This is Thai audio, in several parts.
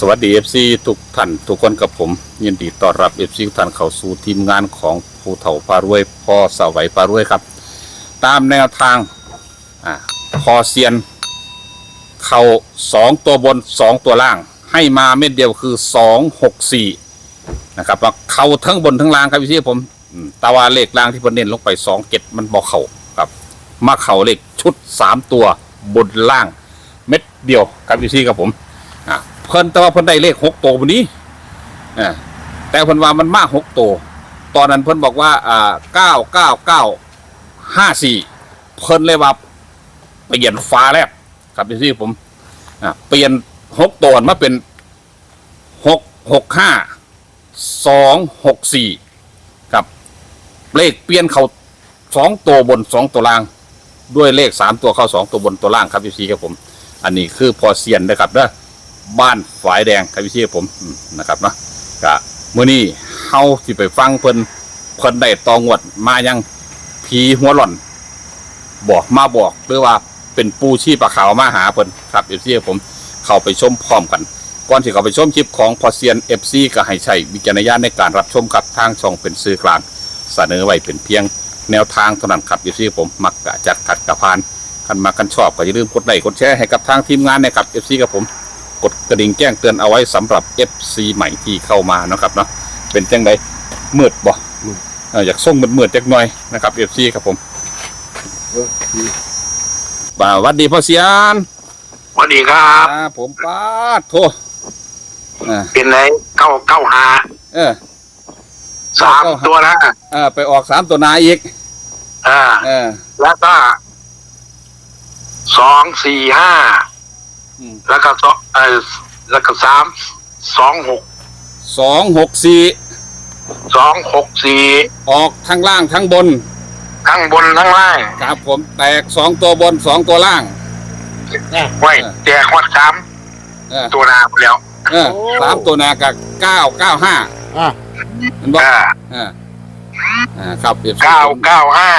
สวัสดี FC ทุกท่านทุกคนกับผม ยินดีต้อนรับ FC ทุกท่านเข้าสู่ทีมงานของภูเถาพารวยพ่อสวัยพารวยครับ ตามแนวทางอพอเซียน เข้าสองตัวบนสองตัวล่าง ให้มาเม็ดเดียวคือสองหกสี่นะครับว่าเข้าทั้งบนทั้งล่างครับพี่ผมอืมตาว่าเลขล่างที่เพิ่นเน้นลงไปสองเจ็ดมันบอกเข่าครับ มาเข่าเลขชุดสามตัวบนล่าง เม็ดเดียวครับพี่ครับผม พิ่นแต่ว่าเพิ่นได้เลขหกตัววันนี้อ่าแต่เพิ่นว่ามันมากหกตัวตอนนั้นเพิ่นบอกว่าอ่าเก้าเก้าเก้าห้าสี่เพิ่นเลยว่าเปลี่ยนฟ้าแลบครับพี่ผมอ่าเปลี่ยนหกตัวมาเป็นหกหกห้าสองหกสี่ครับเลขเปลี่ยนเขาสองตัวบนสองตัวล่าง ด้วยเลขสามตัวเข้าสองตัวบนตัวล่างครับพี่ครับผม อันนี้คือพอเซียนนะครับเด้อ บ้านฝายแดงครับพี่เชีผมอืมนะครับเนาะกะมื้อนี้เฮาสิไปฟังเพิ่นเพิ่นได้ตองวดมายังผีหัวหล่อน บอกมาบอกหรือว่าเป็นปูชีปลาขาวมาหาเพิ่นครับเอฟซีผมเข้าไปชมพร้อมกันก่อนที่เข้าไปชมคลิปของพอเซียนเอฟซีก็ให้ใช้วิจารณญาณในการรับชมกับทางช่องเป็นสื่อกลางเสนอไว้เป็นเพียงแนวทางเท่านั้นครับเอฟซีผมมักกะจัดขัดกระพานคันมากันชอบก็อย่าลืมกดไลค์กดแชร์ให้กับทางทีมงานนะครับ FC กับผม กดกระดิ่งแจ้งเตือนเอาไว้สำหรับ FC ใหม่ที่เข้ามานะครับเนาะเป็นจังไดมืดบ่เอ่ออยากส่งมืดๆจักหน่อยนะครับ FC ครับผมบ่าหวัดดีพ่อเสียนสวัสดีครับอ่าผมป้าดโทอ่าเป็นไรเก้าเก้าหาเออสามเก้าหาตัวนะเออไปออกสามตัวหนาอีกอ่าเออ แล้วก็สองสี่ห้าอืม แล้วก็สองเออแล้วก็สามสองหกสองหกสี่สองหกสี่ออกทั้งล่างทั้งบน ทั้งบนทั้งล่างครับผมแตกสองตัวบนสองตัวล่างไว้แจกวัดสามเออตัวนาไปแล้ว เออสามตัวหนากับเก้าเก้าห้าอะเห็นบอกอ่าอ่าอ่าครับ FC เก้าเก้าห้า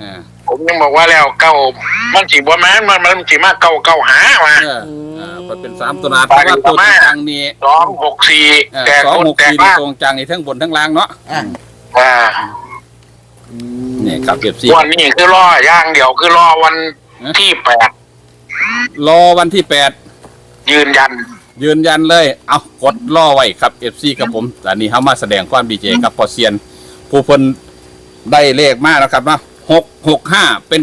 อ่าผมยังบอกว่าแล้วเก้ามันจีบว่าแม้นมันมันจีมาเก้าเก้าหามาเอออ่ามัน เป็นสามตัวหนาไปแต่ว่ากันตัวต่อมาจังนี่สองหกสี่เออแจกสองคนหกแจกสี่บ้านตรงจังนี่ทั้งบนทั้งล่างเนาะอะอ่านี่ครับเอฟซีวันนี้คือรอย่างเดียวคือรอวันที่แปดรอวันที่แปดยืนยัน ยืนยันเลย เอากดล่อไว้ครับเอฟซีกับผมแต่นี้เขามาแสดงความดีใจกับพอเซียน ผู้เพิ่นได้เลขมากแล้วครับเนาะหกหกห้าเป็น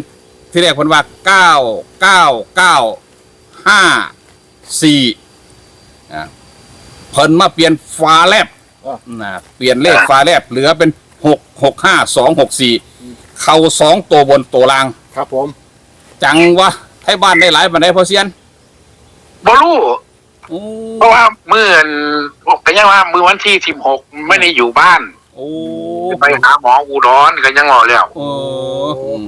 ที่แรกเพิ่นว่าเก้าเก้าเก้าห้า สี่อ่าเพิ่นมาเปลี่ยนฟ้าแลบนะเปลี่ยนเลขฟ้าแลบเหลือเป็นหกหกห้าสองหกสี่เข้าสองตัวบนตัวล่าง ครับผม จังวะให้บ้านได้หลายบันไดพอเซียนบรู้โอ้เพราะว่าเมื่อนก็ยังว่ามือวันที่สิบหกไม่ได้อยู่บ้านโอ้ไปหาหมออุดรก็ยังงอแล้วโอ้อืม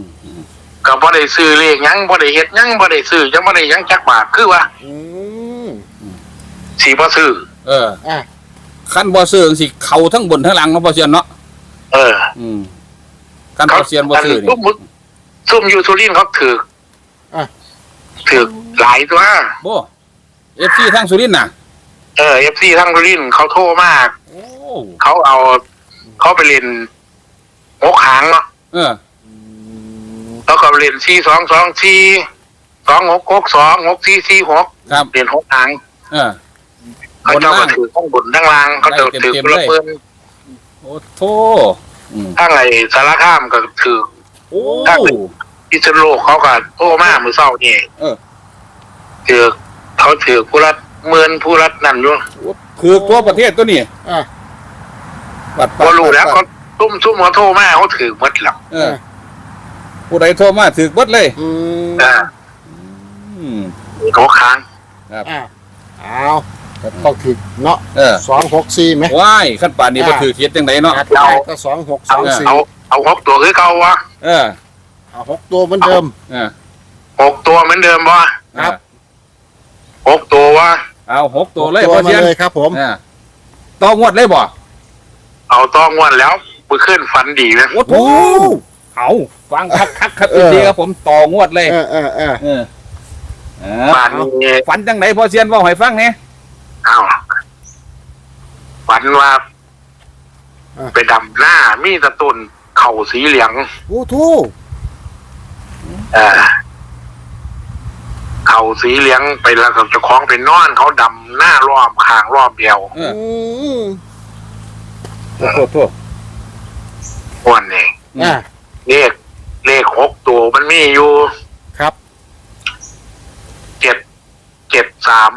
ก็บ่ได้ซื้อเลขหยังบ่ได้เฮ็ดหยังบ่ได้ซื้อยังบ่ได้หยังจักบาทคือว่าอืม สิบ่ซื้อ เอออะขั้นบ่ซื้อจังสิเขาทั้งบนทั้งหลังเนาะพอเซียนเนาะเออ อืมขั้นพอเซียนบ่ซื้อนี่ซุ่มซุ่มอยู่สุรินทร์เขาถืออะ ถือหลายตัว โบเอฟซีทั้งสุรินทร์น่ะ เออ FC ทั้งสุรินทร์เขาโทรมาก โอ้เขาเอา เขาไปเล่นหกหางเนาะเออ แล้วก็เล่นสี่สองสองสี่สองหกหกสองหกสี่สี่หกครับเล่นหกหาง เออ เขาเจ้าก็ถือข้างบนทั้งล่างเขาจะได้ถือเต็มๆคนละเลยเพิ่นโอ้โทอืมทั้งไอ้สารคามก็ถือโอ้พิษณุโลกเขาก็โทรมามือเศร้านี่เออถือเขาถือผู้รัฐเมือนผู้รัฐนั่นอยู่คือตัวประเทศตัวนี้อะบัดพอรู้แล้วเขาตุ้มตุ้มเขาโทรมาเขาถือหมดแล้วเออ ผู้ใดโทรมาถือเบิดเลยอืมอ่าอืมโถค้างครับอะเอาก็ ต้องถึกเนาะเออ สองหกสี่ไหม ว้ายขั้นป่านนี้บ่ถือเขียดจังไดเนาะอัดได้ก็สองหกสเอาองสี่เอาเอาหกตัวคือเก่าวะเออเอาหกตัวเหมือนเดิม เออหกตัวเหมือนเดิมวะครับ หกตัววะเอาหกตัวเลยหกพอมาเซียนเลยครับ ผมอ่าต้องงวดเลยบ่เอาต้องวันแล้วไปขึ้นฟันดีนะโอ้โหเอาฟังคักคักครับดีครับผมต่องวดเลย เออเออเออ เออเออบ้านนี้ฝันจังไหนพอเซียนเว่าให้ฟังเนี่ยเอานว่าอะ ไปดำหน้ามีแตะตุนเข่าสีเหลืองโอ้ทูเออเข่าสีเหลืองไปแล้วกับเจ้าของไปนอน เขาดำหน้ารอบคางรอบเดียวเอออืมโทษโทษโทษวันนี้อ่าเลขเลขหกตัวมันมีอยู่ครับ เจ็ดเจ็ดสาม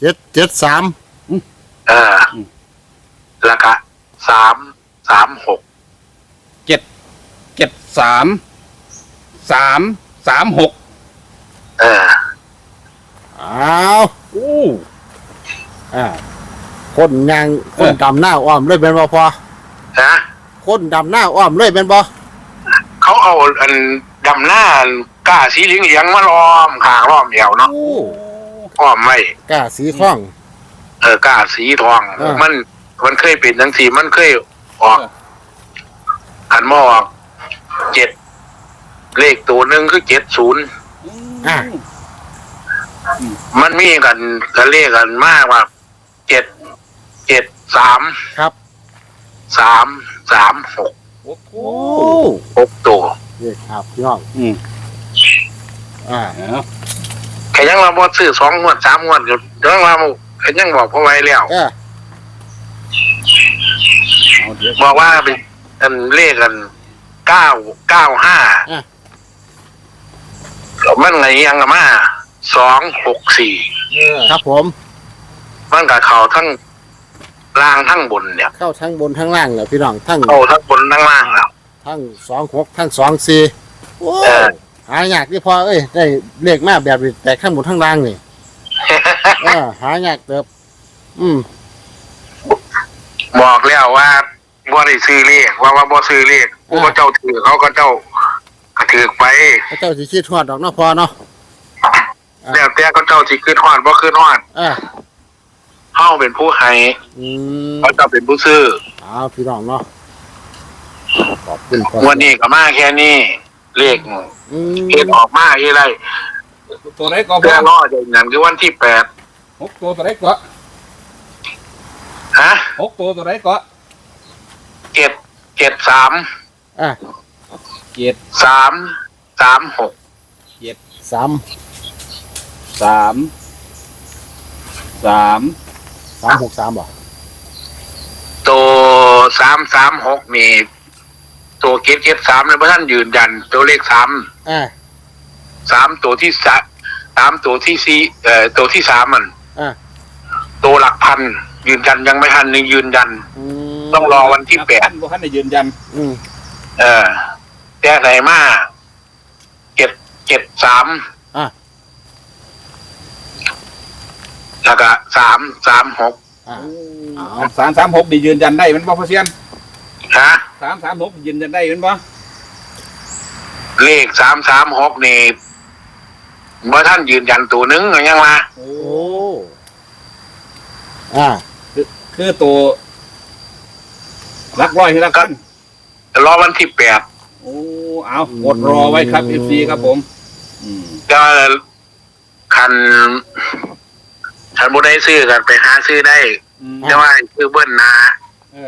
เจ็ดเจ็ดสามเอออแล้วก็สามสามหกเจ็ดเจ็ดสามสามสามหกเออ อ้าวอู้อ่าคนยางคนดำหน้าอ้อมเลยเป็นบ่พอฮะ คนดำหน้าอ้อมเลยเป็นบ่เขาเอาอันดำหน้าก้าสีเหลืองเหลืองๆมาล้อมขางล้อมเดียวเนาะโอ้ อ้อมไม่กล้าสีข้อง เออก้าสีทอง อ่ามั มันมันเคยเป็นทั้งสีมันเคยออกขันหมออกเจ็ดเลขตัวหนึ่งคือเจ็ดศูนย์อ่ามันมีกันกันเลขกันมากว่าเจ็ดเจ็ดสามครับ สามสามหกโอ้โหโอ้หกตัวเด็กครับพี่น้องอืมอ่า เอา แค่ยังเราบอซื้อสองงวดสามงวดก็ยังเราแค่ยังบอกพ่อไว้แล้วเออเอาเดี๋ยวบอกว่าเป็นอันเลขกันเก้าเก้าห้าอะแล้วมันไงยังกับมาสองหกสี่ครับผม มันกับเขาทั้งล่างทั้งบนเนี่ยเข้าทั้งบนทั้งล่างเลยพี่น้องทั้งเขาทั้งบนทั้งล่างแล้ว ทั้งสองหกทั้งสองสี่โอ้เออ หายากที่พอเอ้ยได้เลขมาแบบนี้แตกทั้งบนทั้งล่างนี่เออหายากเติบ อืมบอกแล้วว่าว่าได้ซื้อเลขว่าว่าบ่ซื้อเลขผู้เขาเจ้าถือเขาก็เจ้าก็ถือไปพระเจ้าสิคิดทอดดอกเนาะพอเนาะแล้วแต่เขาเจ้าสิขึ้นฮอดบ่ขึ้นฮอดอ่าเฮาเป็นผู้ให้อืมเขาเจ้าเป็นผู้ซื้อเอาพี่น้องเนาะขอบคุณพอวันนี้ก็มาแค่นี้ เลขอืมเฮ็ดออกมาอีไรตัวไหนก็พเพื่ออรอเดือนนั้นคือวันที่แปดหกตัวตัวไหนก็ฮะหกตัวตัวไหนก็เจ็ดเจ็ดสามอะเจ็ดสามสามหกสามสามสามสามหกสามบ่ตัวสามสามหกนี่ ตัวเจ็ดเจ็ดสามเนี่ยพระท่านยืนยัน ตัวเลขสามอ่าสามตัวที่สะสามตัวที่สี่เอ่อตัวที่สามมันอ่าตัวหลักพัน ยืนยันยังไม่ทันนี่ยืนยัน อืมต้องรอวันที่แปดท่านท่านได้ยืนยันอืมเออแต่ไหนมาเจ็ดเจ็ดสามอะแล้วก็สามสามหกอ่าสามสามหกได้ยืนยันได้เป็นบ่พ่อเซียน ฮะสามสามหกยืนยันได้เป็นบ่เลขสามสามหกนี่เมื่อท่านยืนยันตัวหนึงยังมาโอ้โอ้อ่าคือตัวรักร้อยที่รักกันรอวันที่แปดโอ้เอากดรอไว้ครับเอฟซีครับผม อืมก็คันคันบุได้ซื้อกันไปหาซื้อได้ อืมแต่ว่าให้ซื้อเบิ้ลนา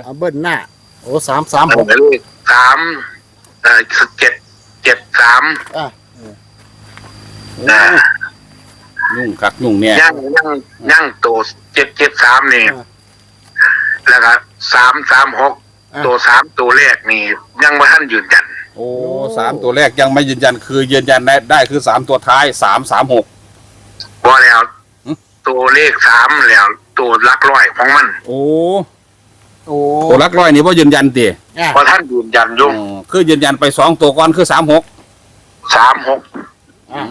เอาเบิ้ลหน้า โอ้สามสามหกเลขสามเอ่อเจ็ดเจ็ดสามอ่าอ่ายุ่งคักยุ่งเนี่ยย่างย่างย่างตัวเจ็ดเจ็ดสามนี่อ่าแล้วก็สามสามหกอ่าตัวสามตัวแรกนี่ยังไม่ท่านยืนยัน โอ้สามตัวแรกยังไม่ยืนยันคือยืนยันได้ได้คือสามตัวท้ายสามสามหกพอแล้วหึตัวเลขสามแล้วตัวหลักร้อยของมัน โอ้ โอ้ตัวรักร้อยนี่ว่ายืนยันตีอ่าพอท่านยืนยันอยุ่งคือยืนยันไปสองตัวก่อนคือสามหกสามหกอ่า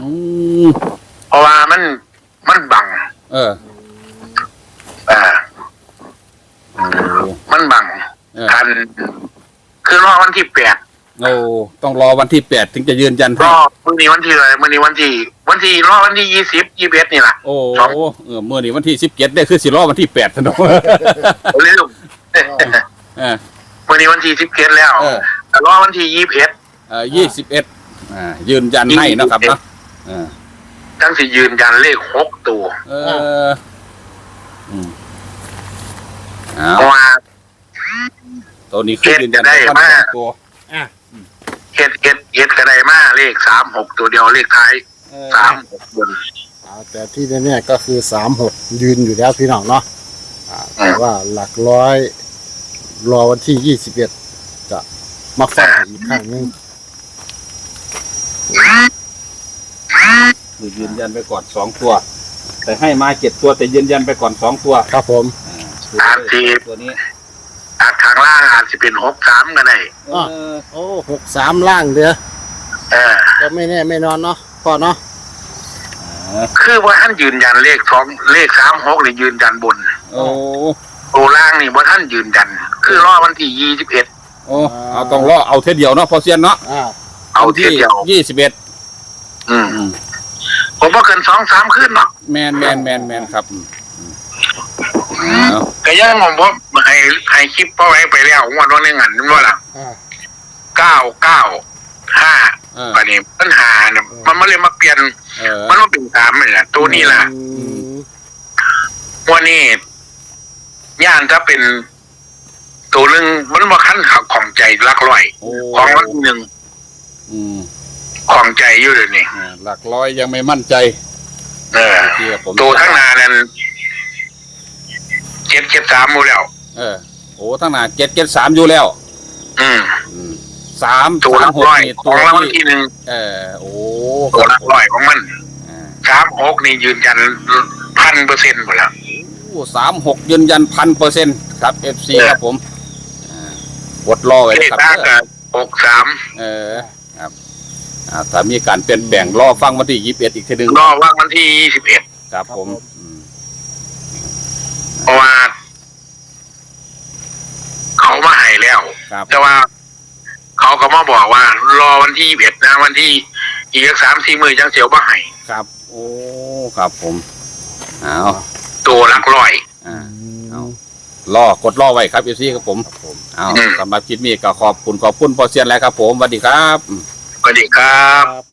เพราะว่ามันมันบังเอออ่าโอ้มันบังเออคันคือรอวันที่แปดโอ้ต้องรอวันที่แปดถึงจะยืนยันรให้อมื่อนี้วันที่อะไรมื่อนี้วันที่ วันที่รอวันที่ยี่สิบยี่สิบเอ็ดนี่แหละ โอ้เออเมื่อนี้วันที่สิบเจ็ดได้คือสิรอวันที่แปดสนองเร็ว เออมื่อนี้วันที่สิบเอ็ดแล้ว เออ แต่รอวันที่ยี่สิบเอ็ดเออยี่สิบเอ็ดอ่ายืนยันให้นะครับเนาะเออตั้งที่ยืนยันเลขหกตัวเอออืมอ้าเพวราะว่า ตัวนี้คือยืนยันได้ว่ามาสองตัวอะเฮ็ดเฮ็ดเฮ็ดกระไดมาเลขสามหกตัวเดียวเลขท้ายเออสามหกบน เอาแต่ที่แน่ๆก็คือสามหกยืนอยู่แล้วพี่น้องเนาะอ่าแต่ว่าหลักร้อย รอวันที่ยี่สิบเอ็ดจะมาฟังกันอีกครั้งหนึงคือยืนยันไปก่อนสองตัว แต่ให้มาเจ็ดตัวแต่ยืนยันไปก่อนสองตัวครับผม อ่าคือตัวนี้อาจทางล่างอาจจะเป็นหกสามก็ได้เออโอ้หกสามล่างเด้อเออ ก็ไม่แน่ไม่นอนเนาะพ่อเนาะอ่าคือว่าท่านยืนยันเลขสองเลขสามหกนี่ยืนยันบน โอ้ตัวล่างนี่ว่าท่านยืนยัน คือรอวันที่ยี่สิบเอ็ดโอ้เอาต้องรอเอาเท่าเดียวเนาะพอเซียนเนาะอ่าเอาเที่ยวเดียวยี่สิบเอ็ดอืมผมว่าเกินสองสามขึ้นเนาะแมนแมนแมนแมนครับอืมอืมเอาก็ยังผมว่าให้ให้คลิปเอาไว้ไปแล้วงวันวันนึงหันว่าล่ะอ่าเก้าเก้าห้าเออปันนี้ปัญหาเนี่ยมันมาเลยมาเปลี่ยนเออมันมาเป็นสามเลยแหละตัวนี้ล่ะอืมวันนี้ย่านถ้าเป็น ตัวหนึ่งมันมาขั้นขับของใจรักร้อยโอ้ของวันหนึ่งอืมของใจอยู่เลยนี่อ่าหลักร้อยยังไม่มั่นใจเออที่ผมตัวทั้งหนานั้นเจ็ดเจ็ดสามหมดแล้ว เออโอ้ทั้งหนาเจ็ดเจ็ดสามอยู่แล้วอืมอืมสามตัวสารัมกหกร้อยนี่ขตัอวงรางวัลที่ที่หนึ่งเออโอ้ตัวรักร้อยของมันอ่าสามหกนี่ยืนยันพันเปอร์เซ็นต์หมดแล้ว โอ้สามหกยืนยันพันเปอร์เซ็นต์ครับเอฟซีเออครับผมอ่า กดรอไว้เลนะขครับหน้าเด้อกับหกสามเออครับอ่าถ้ามีการเปลี่ยนแปลงรอฟังวันที่ยี่สิบเอ็ดอีกทีหนึ่งรอว่าวันที่ยี่สิบเอ็ดครับผมอืมเพราะว่า เขามาให้แล้ว ครับแต่ว่า เขาก็มาบอกว่า รอวันที่ยี่สิบเอ็ดนะวันที่อีกสามสี่มือจังเสียวมาให้ครับ โอ้ครับผมเอาตัวหลักร้อยอ่าเอา รอกดรอไว้ครับเอฟซีครับผมเอาอืมสำหรับคลิปนี้ก็ขอบคุณขอบคุณพอเซียนแล้วครับ ผมสวัสดีครับ สวัสดีครับ ครับ